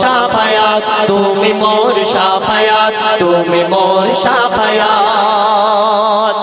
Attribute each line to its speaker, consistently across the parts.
Speaker 1: শাফায়াত তুমি মোর সাফায়াত, তুমি মোর সাফায়াত।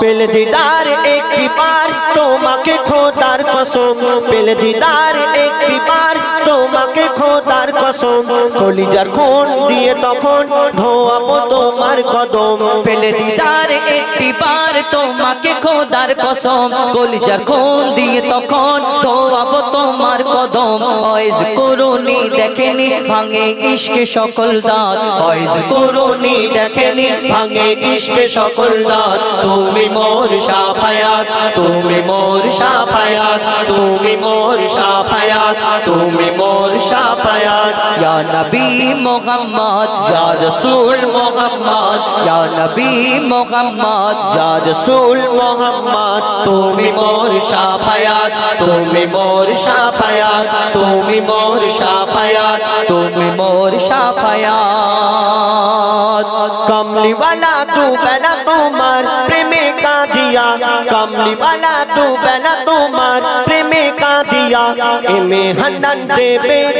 Speaker 2: পেল দিদার একটি বার তোমাকে খোদার কসম। পেল দিদার একটি বার তোমাকে খোদার কসম, কলিজার কোন দিয়ে তখন ধোয়াবো তোমার কদম।
Speaker 1: পেলে দিদার একটি বার তোমাকে খোদার কসম, কলিজার খুন দিয়ে তখন ধোয়াবো তোমার কদম। অয়েজ করুনি দেখেনি, ভাঙে ইশকে সকল দাঁত। অয়েজ করুনি দেখেনি, ভাঙে ইশকে সকল দাঁত। তুমি মোর সাফায়াত, তুমি মোর সাফায়াত, তুমি মোর সাফায়াত, তুমি মোর সাফায়াত अच्छा सा बयान या नबी मोहम्मद, या रसूल मोहम्मद, या नबी मोहम्मद, या रसूल मोहम्मद। तुम्हें मोर शाफयात तुम्हें मोर शाफयात तुम्हें मोर शाफयात तुम्हें मोर शाफयात
Speaker 2: कमली वाला तू बना तुमार प्रेमी का दिया। कमली वाला तू बना तुम्हार में का दिया। इमे हनन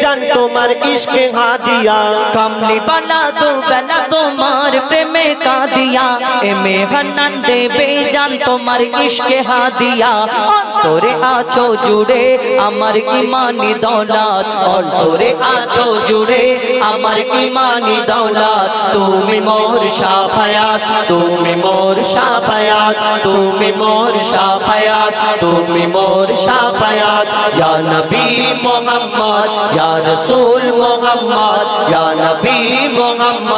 Speaker 2: जान तुम्हार इश्क हा दिया।
Speaker 1: कमली बना दो बेला তোমার প্রেমে কাঁদিয়া এমে হান্নান দেবে জান তোমার ইশকে হাদিয়া অন্তরে আছো জুড়ে আমার ইমানি দৌলত অন্তরে আছো জুড়ে আমার ইমানি দৌলত তুমি মোর সাফায়াত তুমি মোর সাফায়াত তুমি মোর সাফায়াত তুমি মোর সাফায়াত ইয়া নবী মোহাম্মদ ইয়া রাসূল মোহাম্মদ ইয়া নবী মোহাম্মদ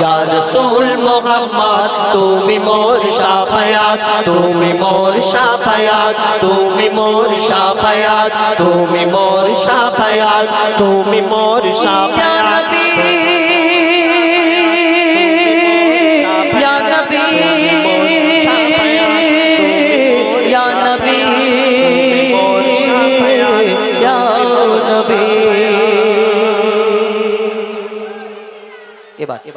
Speaker 1: ইয়া রাসূল মোহাম্মদ, তুমি মোর সাফায়াত, তুমি মোর সাফায়াত, তুমি মোর সাফায়াত, তুমি মোর সাফায়াত,
Speaker 2: তুমি মোর সাফায়াত।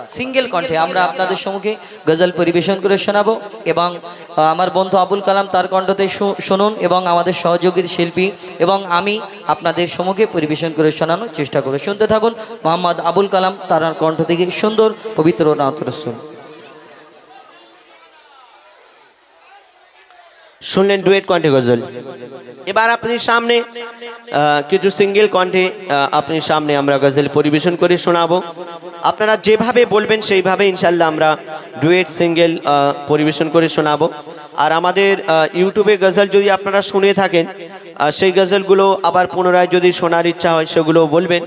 Speaker 1: সিঙ্গেল কণ্ঠে আমরা আপনাদের সম্মুখে গজল পরিবেশন করে শোনাবো এবং আমার বন্ধু আবুল কালাম তার কণ্ঠতে শুনুন এবং আমাদের সহযোগী শিল্পী এবং আমি আপনাদের সম্মুখে পরিবেশন করে শোনানোর চেষ্টা করে শুনতে থাকুন মোহাম্মদ আবুল কালাম তার কণ্ঠ থেকে সুন্দর পবিত্র নাথরসুল
Speaker 2: শুনলেন ডুয়েট কণ্ঠে গজল। এবার আপনি সামনে কিছু সিঙ্গেল কণ্ঠে আপনি সামনে আমরা গজল পরিবেশন করে শোনাবো। আপনারা যেভাবে বলবেন সেইভাবে ইনশাল্লাহ আমরা ডুয়েট সিঙ্গেল পরিবেশন করে শোনাবো। আর আমাদের ইউটিউবে গজল যদি আপনারা শুনে থাকেন সেই গজলগুলো আবার পুনরায় যদি শোনার ইচ্ছা হয় সেগুলো বলবেন।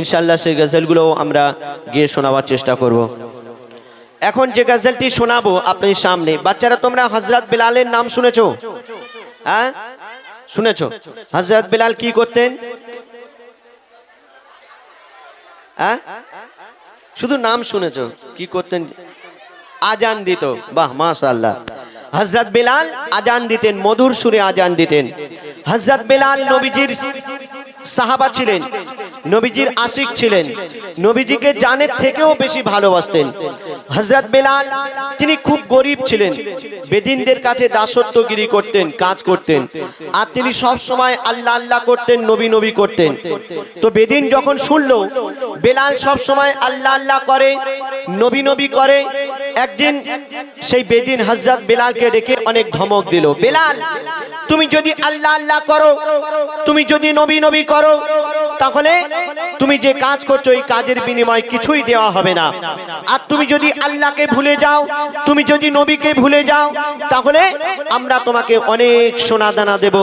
Speaker 2: ইনশাল্লাহ সেই গজলগুলো আমরা গিয়ে শোনাবার চেষ্টা করব। এখন যে গজলটি শোনাবো আপনার সামনে। বাচ্চারা, তোমরা হজরত বিলালের নাম শুনেছো? হ্যাঁ? শুনেছো? হজরত বিলাল কি করতেন? হ্যাঁ? শুধু নাম শুনেছো, কি করতেন? আজান দিত। বাহ, মাশাআল্লাহ। হজরত বিলাল আজান দিতেন, মধুর সুরে আজান দিতেন। হজরত বিলাল নবীজির সাহাবা ছিলেন। নবীজির আশিক ছিলেন। নবীজিকে জানের থেকেও বেশি ভালোবাসতেন। হজরত বেলাল, তিনি খুব গরিব ছিলেন। বেদিনদের কাছে দাসত্বগিরি করতেন, কাজ করতেন। আর তিনি সব সময় আল্লাহ আল্লাহ করতেন, নবী নবী করতেন। তো বেদিন যখন শুনল, বেলাল সব সময় আল্লাহ আল্লাহ করে, নবী নবী করে, একদিন সেই বেদিন হজরত বেলালকে ডেকে অনেক ধমক দিল, বেলাল, তুমি যদি আল্লাহ আল্লাহ করো, তুমি যদি নবী নবী করো তাহলে তুমি যে কাজ করছ, এই কাজের বিনিময় কিছুই দেওয়া হবে না। আর তুমি যদি আল্লাহকে ভুলে যাও, তুমি যদি নবীকে ভুলে যাও, তাহলে আমরা তোমাকে অনেক সোনা দানা দেব,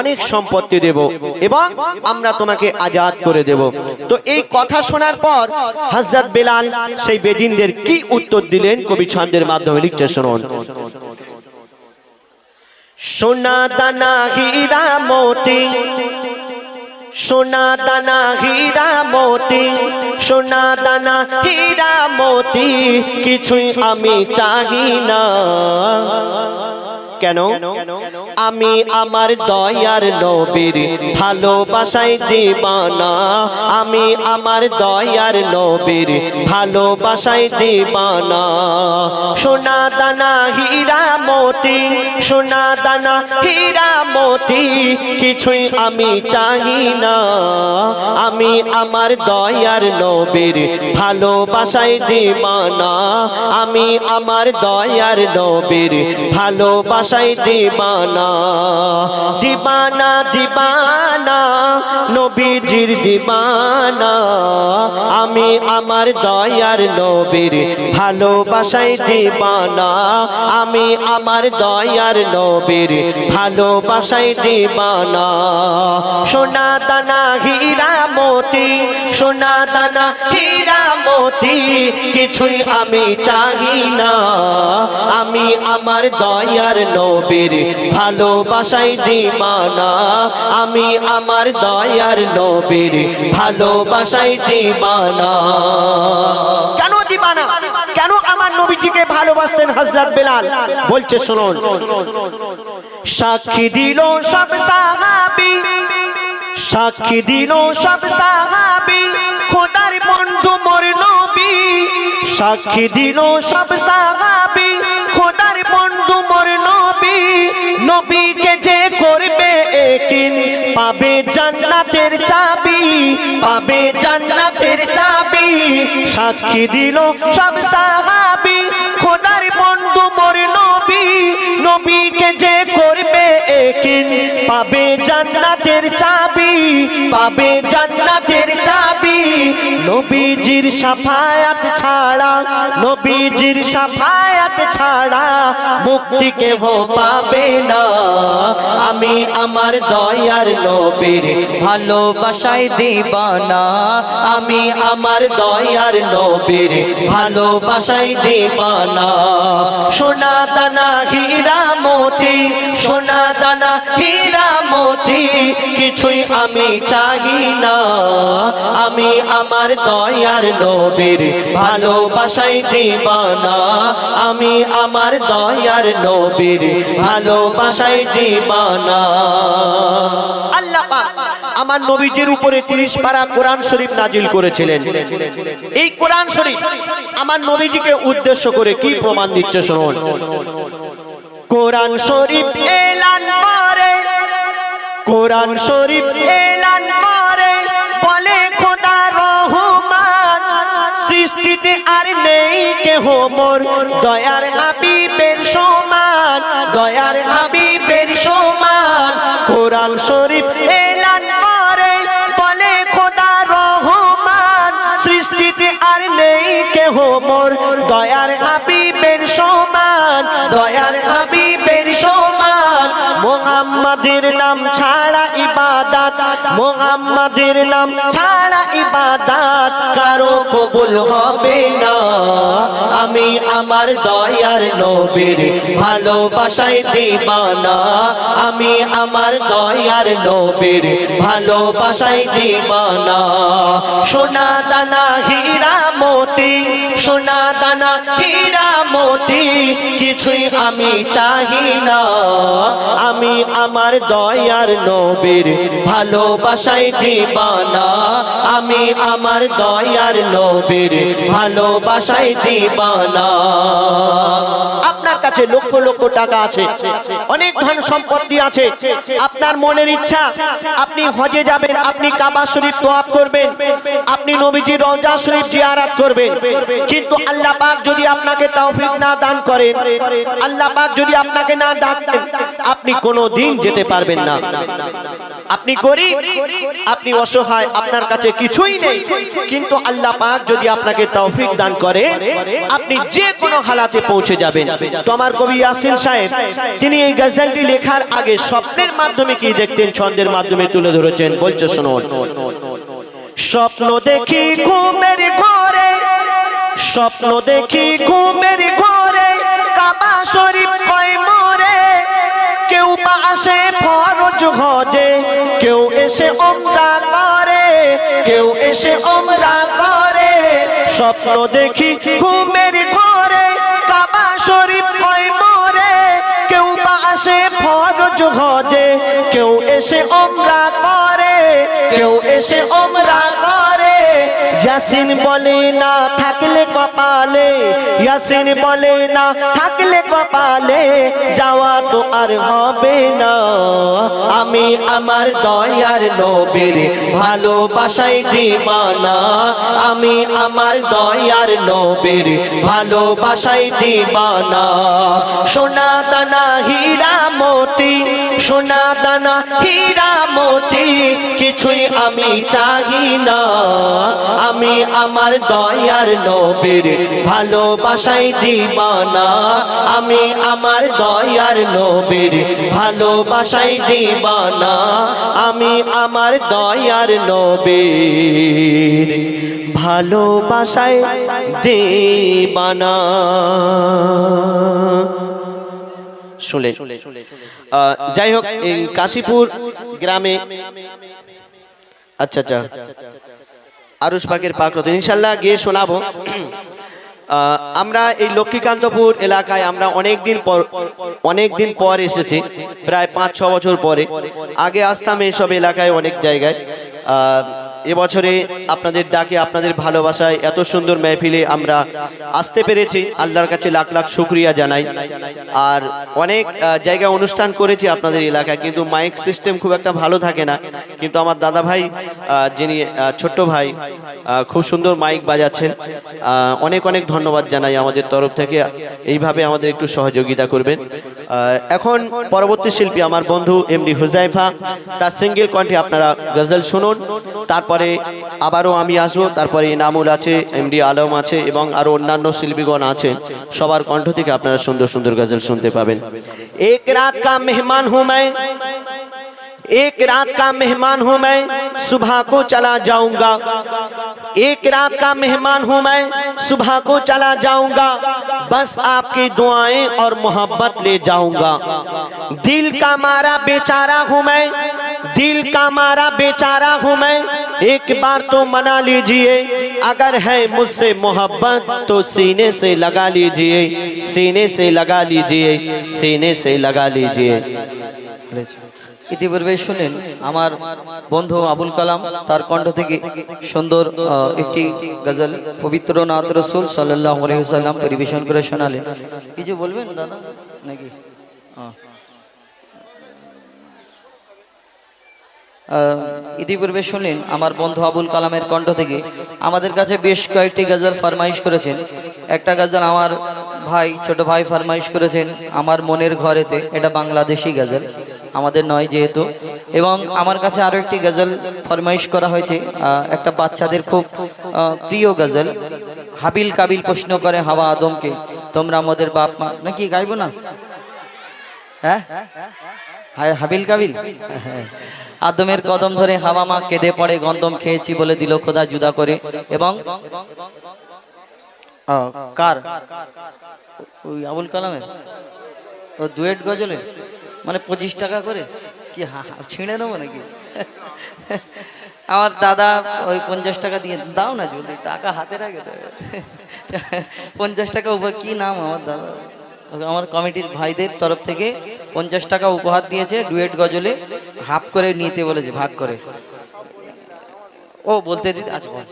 Speaker 2: অনেক সম্পত্তি দেব, এবং আমরা তোমাকে আজাদ করে দেব। তো এই কথা শোনার পর হজরত বেলাল সেই বেদিনদের কি উত্তর দিলেন? কবি ছন্দের মাধ্যমে লিখছে, শুনুন। সোনা দানা হীরা মোতি সোনা দানা হীরা মোতি সোনা দানা হীরা মোতি কিছুই আমি চাহি না। কেন? আমি আমার দয়ার নবীর ভালোবাসায় দিবানা। আমি আমার দয়ার নবীর ভালোবাসায় দিবানা। সোনা দানা হীরা মোতি, সোনা দানা হীরা মোতি, কিছুই আমি চাহি না। আমি আমার দয়ার নবীর ভালোবাসায় দিবানা। আমি আমার দয়ার নবীর ভালোবাসায় দিবানা দিবানা দিবানা, নবীজির দিবানা। আমি আমার দয়ার নবীর ভালোবাসায় দিবানা। আমি আমার দয়ার নবীর ভালোবাসায় দিবানা। সোনা দানা হীরা মোতি, সোনা দানা হীরা মোতি, কিছুই আমি চাহি না আমি আমার দয়ার নবীর ভালোবাসায় দিবানা। আমি আমার দয়ার নবীর ভালোবাসায় দিবানা। কেন দিবানা? কেন আমার নবীজিকে ভালোবাসতেন হজরত বেলাল? বলছে, শুনুন। সাক্ষী দিল সব সাহাবি। সাক্ষী দিল সব সাহাবি। খোদার বন্ধু মোর নবী। সাক্ষী দিল সব সাহাবি। খোদার বন্ধু মোর নবী। নবীকে যে করবে একিন? পাবে জান্নাতের চাবি, পাবে জান্নাতের চাবি। সাক্ষী দিল সব সাহাবি, খোদার বন্ধু মোর নবী। নবীকে যে করবে একিন? পাবে জান্নাতের চাবি, পাবে জান্নাতের চাবি। নবীজির সাফায়াত ছাড়া, নবীজির সাফায়াত ছাড়া মুক্তি কেহ পাবে না। আমি আমার দয়ার নবীর ভালোবাসায় দিবানা। আমি আমার দয়ার নবীর ভালোবাসায় দিবানা। সোনা দানা হীরা মোতি, সোনা দানা হীরা মোতি, কিছুই আমি চাহি না। আমি আমার দয়ার নবীর ভালোবাসায় দিবানা। আমি আমার দয়ার নবীর ভালোবাসায় দিবানা। আমার নবীজির উপরে তিরিশ পারা কোরআন শরীফ নাজিল করেছিলেন। এই কোরআন শরীফ আমার নবীজিকে উদ্দেশ্য করে কি প্রমাণ দিচ্ছে শুনুন। কোরআন শরীফ এলান করে। কোরআন শরীফ এলান সৃষ্টিতে আর নেই কেহ মোর। দয়ার হাবিবের সমান, দয়ার হাবিবের সমান। কোরআন শরীফ এলান করে, বলে খোদা রহমান। সৃষ্টিতে আর নেই কেহ মোর, দয়ার হাবিবের সমান, দয়ার হাবিবের সমান। মোহাম্মদের নাম ছাড়া ইবাদাত, মোহাম্মদের নাম ছাড়া ইবাদাত কারও কবুল হবে না। আমি আমার দয়ার নবীর ভালোবাসায় দিবানা। আমি আমার দয়ার নবীর ভালোবাসায় দিবানা। সোনা দানা হীরা মোতি সোনা দানা হীরা মোতি কিছুই আমি চাহি না। আমি আমার দয়ার নবীর ভালোবাসায় দিবানা। আমি আমার দয়ার নবীর ভালোবাসায় দিবানা। আপনার কাছে লক্ষ লক্ষ টাকা আছে, অনেক ধন সম্পত্তি আছে। আপনার মনের ইচ্ছা, আপনি হজে যাবেন, আপনি কাবা শরীফ তোয়াব করবেন, আপনি নবীজি রওজা শরীফ জিয়ারাত করবেন। কিন্তু আল্লাহ পাক যদি আপনাকে তৌফিক না দান করেন। আল্লাহ পাক যদি আপনাকে না ডাকতেন, আপনি কোনো দিন যেতে পারবেন না। আপনি গরিব, আপনি অসহায়, আপনার কাছে কিছুই নেই। কিন্তু আল্লাহ পাক যদি আপনাকে তৌফিক দান করে, আপনি যে কোনো হালাতে পৌঁছে যাবেন। তো আমার কবি ইয়াসিন সাহেব, তিনি এই গজলটি লেখার আগে স্বপ্নের মাধ্যমে কি দেখতেন? ছন্দের মাধ্যমে তুলে ধরেছেন। বলছে, শুনুন। স্বপ্ন দেখি ঘুমের ঘরে স্বপ্ন দেখি ঘুমের ঘরে, কাবা শরীফ কয় মরে। কেউ বা আসে ফরজ হজে, কেউ এসে ওমরা করে, কেউ এসে ওমরা করে। স্বপ্ন দেখি ঘুমের ঘরে, কাবা শরীফ কয় মরে। কেউ বা আসে ফরজ হজে, কেউ এসে ওমরা করে, কেউ এসে ওমরা করে। ইয়াসিন বলে না থাকলে কপালে, ইয়াসিন বলে না থাকলে কপালে, যাওয়া তো আর হবে না। আমি আমার দয়ার নবীর ভালোবাসাই দিবানা। আমি আমার দয়ার নবীর ভালোবাসাই দিবানা। সোনা দানা হীরা মতি, সোনা দানা হীরা মতি, কিছুই আমি চাহি না। আমি আমার দয়ার নবীর ভালোবাসাই দিবানা। আমি আমার দয়ার নবীর ভালোবাসাই দিবানা। আমি আমার দয়ার নবীর ভালোবাসায় দেবানা। আহ, যাই হোক কাশীপুর গ্রামে আচ্ছা আচ্ছা। আরুষ পাখির পাকরত ইনশাল্লাহ গিয়ে শোনাবো। আমরা এই লক্ষ্মীকান্তপুর এলাকায় আমরা অনেক দিন পর অনেক দিন পর এসেছি, প্রায় পাঁচ ছ বছর পরে। আগে আসতাম এইসব এলাকায় অনেক জায়গায়। এবছরে আপনাদের ডাকে, আপনাদের ভালোবাসায় এত সুন্দর মেহফিলে আমরা আসতে পেরেছি। আল্লাহর কাছে লাখ লাখ শুক্রিয়া জানাই। আর অনেক জায়গায় অনুষ্ঠান করেছি আপনাদের এলাকায়, কিন্তু মাইক সিস্টেম খুব একটা ভালো থাকে না। কিন্তু আমার দাদা ভাই যিনি ছোট্ট ভাই খুব সুন্দর মাইক বাজাচ্ছেন। অনেক অনেক ধন্যবাদ জানাই আমাদের তরফ থেকে। এইভাবে আমাদের একটু সহযোগিতা করবেন। এখন পরবর্তী শিল্পী আমার বন্ধু এমডি হুজাইফা, তার সিঙ্গেল কণ্ঠে আপনারা গজল শুনুন, তারপরে আবারও আমি আসব, তারপরে ইনামুল আছে, এমডি আলম আছে এবং আরও অন্যান্য শিল্পীগণ আছে, সবার কণ্ঠ থেকে আপনারা সুন্দর সুন্দর গজল শুনতে পাবেন। এক রাত কা মেহমান হুম एक रात का मेहमान हूँ मैं, सुबह को चला जाऊँगा। एक रात का मेहमान हूँ मैं, सुबह को चला जाऊँगा। बस आपकी दुआएँ और मोहब्बत ले जाऊँगा। दिल का मारा बेचारा हूँ मैं, दिल का मारा बेचारा हूँ मैं। एक बार तो मना लीजिए, अगर है मुझसे मोहब्बत तो सीने से लगा लीजिए, सीने से लगा लीजिए, सीने से लगा लीजिए।
Speaker 1: ইতিপূর্বে শুনেন, আমার বন্ধু আবুল কালাম, তার কণ্ঠ থেকে সুন্দর একটি গজল, পবিত্র নাথ রসুল সাল্লাম পরিবেশন করে শোনালেন। কিছু বলবেন, দাদা? নাকি? ইতিপূর্বে শুনলেন আমার বন্ধু আবুল কালামের কণ্ঠ থেকে আমাদের কাছে বেশ কয়েকটি গজল ফরমাইশ করেছেন। একটা গজল আমার ভাই, ছোট ভাই ফরমাইশ করেছেন, আমার মনের ঘরেতে, এটা বাংলাদেশি গজল। আমাদের নয় যেহেতু। এবং আমার কাছে আরও একটি গজল ফরমাইশ করা হয়েছে একটা বাচ্চাদের খুব প্রিয় গজল। হাবিল কাবিল প্রশ্ন করে হাওয়া আদমকে, তোমরা আমাদের বাপ মা নাকি গাইবো না? হ্যাঁ? হাবিল কাবিল। আদমের কদম ধরে হাওয়া মা কেঁদে পড়ে গন্ধম খেয়েছি বলে দিল খোদা জুদা করে। এবং কার? ওই আবুল কালামের? ও দুয়েট গজলে? মানে পঁচিশ টাকা করে? কি ছিঁড়ে নেব নাকি? আমার দাদা ওই পঞ্চাশ টাকা দিয়ে, দাও না জলদি, টাকা হাতে রাখে। পঞ্চাশ টাকা উপহার, কি নাম আমার দাদা? আমার কমিটির ভাইদের তরফ থেকে পঞ্চাশ টাকা উপহার দিয়েছে, ডুয়েট গজলে, হাফ করে নিতে বলেছে, ভাগ করে। ও, বলতে দিতে আচ্ছা বল।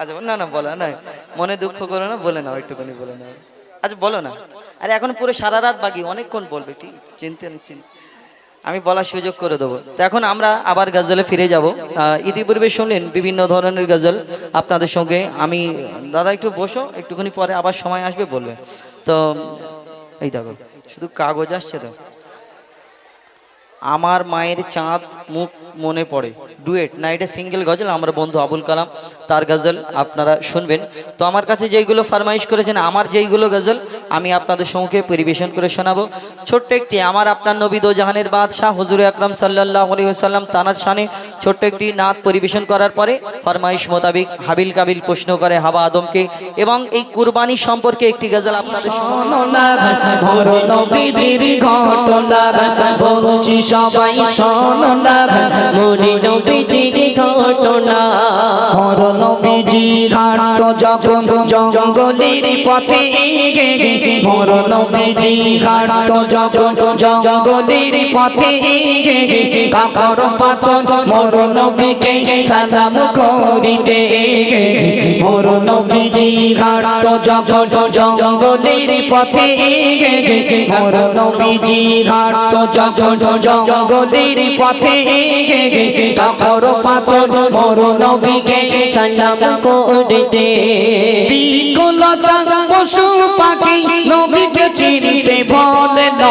Speaker 1: আচ্ছা না না, বলো, না, মনে দুঃখ করো না, বলে নাও, একটুখানি বলে নাও। আচ্ছা বলো না। আরে এখন পুরো সারা রাত বাকি, অনেকক্ষণ বলবে, ঠিক? চিনতে চিন আমি বলার সুযোগ করে দেবো। তো এখন আমরা আবার গজলে ফিরে যাব। ইতিপূর্বে শুনলেন বিভিন্ন ধরনের গজল আপনাদের সঙ্গে। আমি, দাদা একটু বসো, একটুখানি পরে আবার সময় আসবে বলবে। তো, এই দেখো, শুধু কাগজ আসছে তো। আমার মায়ের চাঁদ মুখ মনে পড়ে। ডুয়েট না এটা সিঙ্গেল গজল আমার বন্ধু আবুল কালাম তার গজল আপনারা শুনবেন। তো আমার কাছে যেইগুলো ফরমাইশ করেছেন আমার যেইগুলো গজল আমি আপনাদের সম্মুখে পরিবেশন করে শোনাবো। ছোট্ট একটি আমার আপনার নবী দো জাহানের বাদশাহ হুজুর আকরম সাল্লাহ সাল্লাম তানার শানে ছোট্ট একটি নাচ পরিবেশন করার পরে ফরমাইশ মোতাবিক হাবিল কাবিল প্রশ্ন করে হাওয়া আদমকে এবং এই কুরবানি সম্পর্কে একটি গজল আপনাদের
Speaker 3: ঘটনা বলছি সবাই শোনো না
Speaker 1: মনি নবীজির ঘটনা।
Speaker 3: হর নবীজি ঘাট যখন জঙ্গলের পথে মোর নবীজি ঘাট যখন জঙ্গলের পথে কাকর পাতন, মোর নবীকে সালাম করিতে মোর নবীজি ঘাট যখন জঙ্গলের পথে মোর নবীজি ঘাট যখন জঙ্গলের পথে কাকর পাথর মোর নবীকে সালাম
Speaker 1: করিতে
Speaker 3: বিকলতা পশু পাখি চিনতে বলে ন,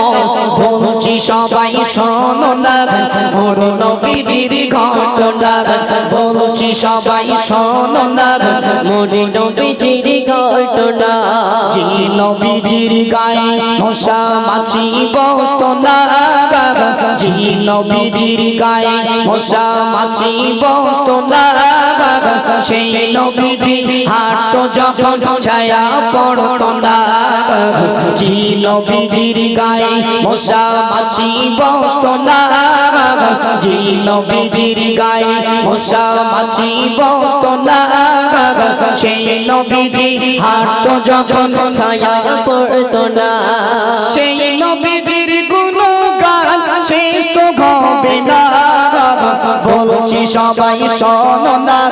Speaker 3: বলছি সবাই শোনো না, মোর নবীজির ঘটনা। বলছি সবাই শোনো না
Speaker 1: মনি নবীজির ঘটনা।
Speaker 3: জি নবীজির গায়ে মশা মাছি বসত না জি নবীজির গায়ে মশা মাছি বসত সেই নবীজি হাঁট যখন ছায়া পড়ত না জি নবীজির গায়ে মশা মাছি বসত না জি নবীজির গায়ে মশা মাছি বসত না সেই নবীজি হাঁট যখন ছায়া
Speaker 1: পড়তো না
Speaker 3: সেই নবীদের গুণগান শেষ তো হবে না। বলছি সবাই না।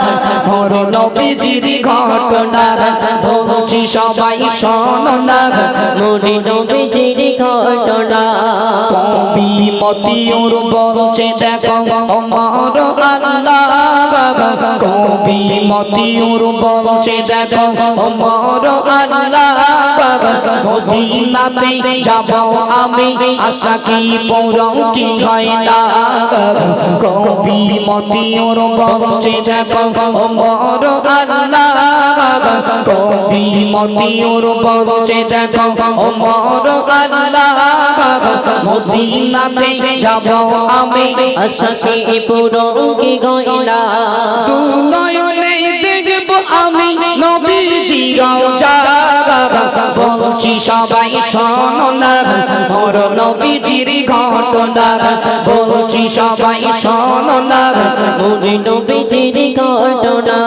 Speaker 3: মোর নবীজির ঘটনা। বলছি সবাই না।
Speaker 1: মনি নবীজির ঘটনা।
Speaker 3: কবি মতিউর বলছে, দেখো, অমর আল্লাহ। কবি মতিউর বলছে, দেখো, অমর আল্লাহ। মদিনাতে যাব আমি। আশা কি পৌরও কি হয় না? কবি মতিউর বলছে দেখো অমর আল্লাহ। কবি মতিউর বলছে দেখো অমর আল্লাহ। মদিনাতে যাব আমি।
Speaker 1: আশা কি পুরো কি গয়না
Speaker 3: দু বলছি সবাই শোনো না, মোর নবীজির ঘটনা। বলছি সবাই শোনো না
Speaker 1: মনি নবীজির ঘটনা।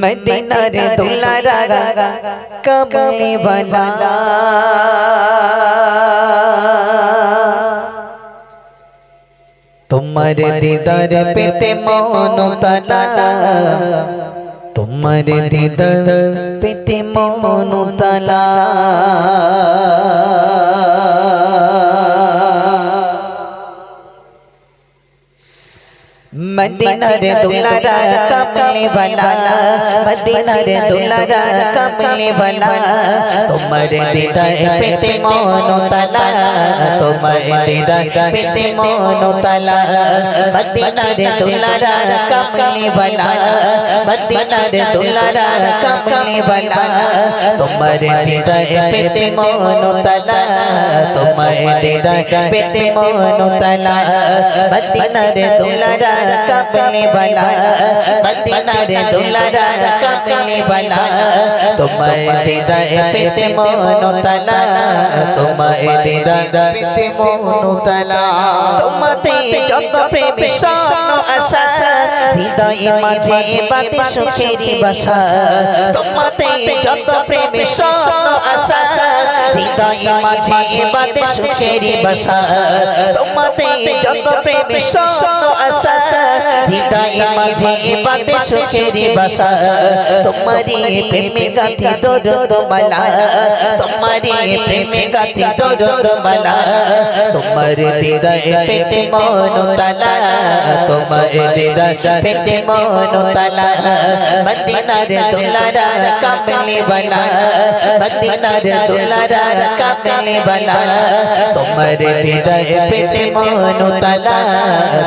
Speaker 3: মদিনার দুলারা কবলে বলা তোমার দিদার পেতে মন তালা। তোমার দিদার পেতে মন তালা মদিনার দুলারা কমলে বলা মদিনার দুলারা কমলে বলা তোমার দিদার পেতে মন তালা তোমার দিদার পেতে মন তালা মদিনার দুলারা কমলে বলা মদিনার দুলারা কমলে বলা তোমার দিদার পেতে মন তালা তোমার দিদার পেতে মন তালা মদিনার দুলারা কমলে বলা মদিনার দুলারা কমলে বলা। তোমার দিদার পেতে মন তালা তোমার দিদার পেতে মন তালা তোমাতে যত প্রেম স্বপ্ন আশা, হৃদয় মাঝে বাদে সুখের বাসা। তোমাতে যত প্রেম স্বপ্ন আশা, হৃদয় মাঝে বাদে সুখের বাসা। তোমাতে যত প্রেম স্বপ্ন আশা
Speaker 4: হৃদয় মাঝে বাদে সুখের বাসা। তোমারি প্রেমে গাথি দরদ মালা তোমারি প্রেমে গাথি দরদ মালা তোমার হৃদয় পেতে মন তালা। তোমার হৃদয় পেতে মন তালা। মদিনার দুলারা কামলি বালা। মদিনার দুলারা কামলি বালা। তোমার হৃদয় পেতে মন তালা।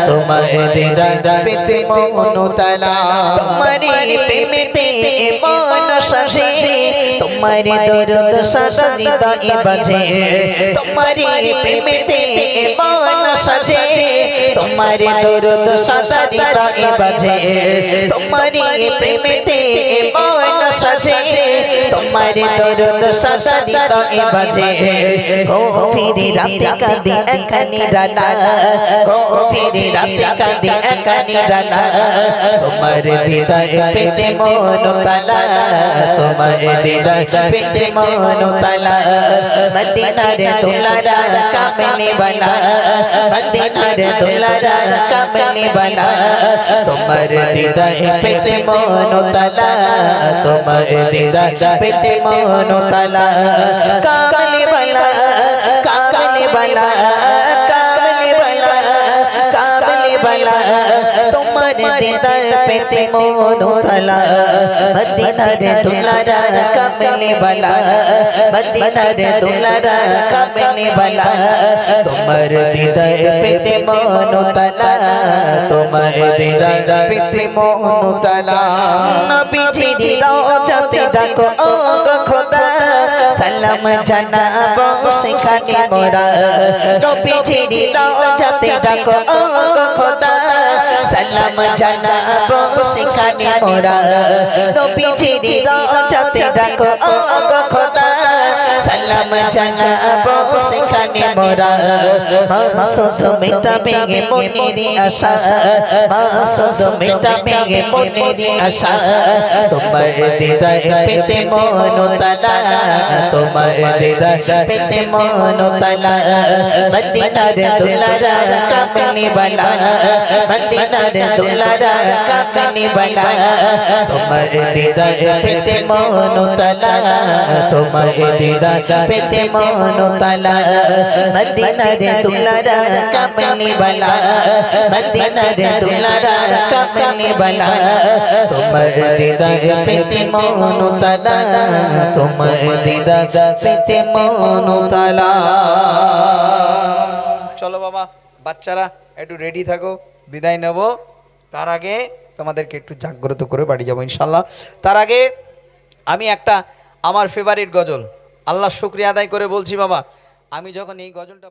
Speaker 4: তোমার হৃদয় পেতে মন তালা। তোমারি প্রেমেতে মন সাজে, তোমারি দরদ সাদা হৃদয় বাজে। তোমারি প্রেমেতে মন সাজে, তোমারি দরদ সাদা হৃদয় বাজে। তোমারি সাজে তোমারি দরদ সাদা হৃদয় বাজে। গভীর রাতে কাঁদে এখানে রানা গভীর রাতে কাঁদে এখানে রানা তোমার হৃদয় পেতে মন তালা। তোমার হৃদয় পেতে মন তালা। মদিনার দুলারা কামনে বালা মদিনার দুলারা কামনে বালা তোমার হৃদয় পেতে মন তালা। তোমার হৃদয় পেতে মন তালা। কামলি বালা। কামলি বালা। কামলি বালা। কামলি বালা। তোমার দিদার পেতে মন তালা মদিনার দুলারা কামনে বালা মদিনার দুলারা কামনে বালা তোমার দিদার পেতে মন তালা তোমার দিদার পেতে মন তালা নবীজি রওজাতে ডাকো ও গো খোদা সালাম জানাব সেখানে মোরা নবীজি রওজাতে ডাকো ও গো খোদা সালাম জানাব সেখানে মোরা। নবীজির রওজাতে ডাকো ও গো খোদা। সালাম জানাব সেখানে মোরা। মাসুদ মেটাবে মনেরি আশা। মাসুদ মেটাবে মনেরি আশা। তোমার দিদার পেতে মন তালা। তোমার দিদার পেতে মন তালা। মদিনার দুলারা কামলি বালা। মদিনার দুলারা কামলি বালা। তোমার দিদার পেতে মন তালা। তোমার দিদার পেতে মন মদিনার দুলারা কামলি বালা। মদিনার দুলারা কামলি বালা। তোমার দিদার পেতে মন তোমার দিদার পেতে মন
Speaker 5: চলো বাবা, বাচ্চারা, একটু রেডি থাকো, বিদায় নেব। তার আগে তোমাদেরকে একটু জাগ্রত করে বাড়ি যাব, ইনশাল্লাহ। তার আগে আমি একটা, আমার ফেভারিট গজল। আল্লাহ শুক্রিয়া আদায় করে বলছি বাবা আমি যখন এই গজলটা